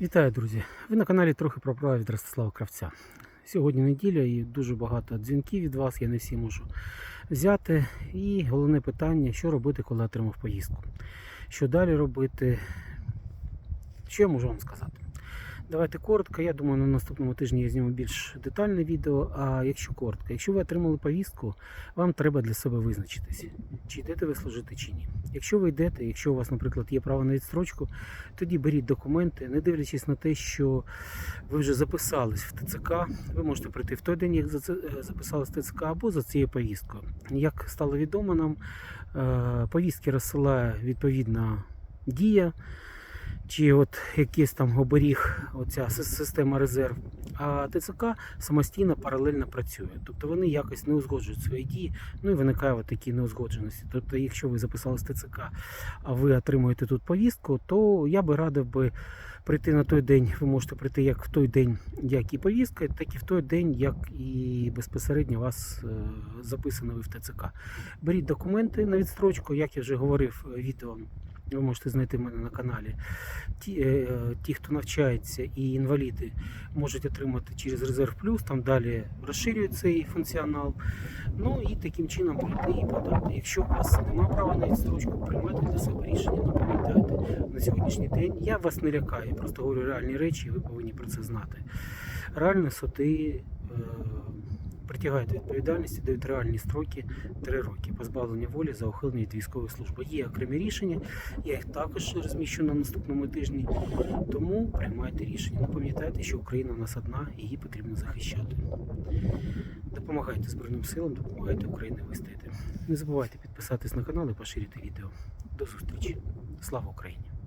Вітаю, друзі! Ви на каналі трохи про права від Ростислава Кравця. Сьогодні неділя і дуже багато дзвінків від вас, я не всі можу взяти. І головне питання, що робити, коли отримав поїздку. Що далі робити? Що я можу вам сказати? Давайте коротко. Я думаю, на наступному тижні я зніму більш детальне відео. А якщо коротко, якщо ви отримали повістку, вам треба для себе визначитися, чи йдете ви служити чи ні. Якщо ви йдете, якщо у вас, наприклад, є право на відстрочку, тоді беріть документи, не дивлячись на те, що ви вже записались в ТЦК. Ви можете прийти в той день, як е, записались в ТЦК, або за цією повісткою. Як стало відомо нам, е, повістки розсилає відповідна дія. Чи от якийсь там оберіг, оця система резерв, а ТЦК самостійно паралельно працює. Тобто вони якось не узгоджують свої дії, ну і виникає такі неузгодженості. Тобто, якщо ви записались в ТЦК, а ви отримуєте тут повістку, то я би радив би прийти на той день. Ви можете прийти як в той день, як і повістка, так і в той день, як і безпосередньо вас е, записано ви в ТЦК. Беріть документи на відстрочку, як я вже говорив е, відео. Ви можете знайти мене на каналі. Ті, е, ті, хто навчається і інваліди, можуть отримати через резерв плюс, там далі розширюють цей функціонал. Ну і таким чином прийти і подати. Якщо у вас немає права на відстрочку, приймайте для себе рішення, ну пам'ятайте на сьогоднішній день. Я вас не лякаю, просто говорю реальні речі, і ви повинні про це знати. Реально суди е, притягають до відповідальності, дають реальні строки 3 роки позбавлення волі за ухилення від військової служби. Є окремі рішення, я їх також розміщу на наступному тижні. Тому приймайте рішення. Ну, пам'ятайте, що Україна у нас одна, її потрібно захищати. Допомагайте Збройним силам, допомагайте Україні вистояти. Не забувайте підписатись на канал і поширити відео. До зустрічі. Слава Україні!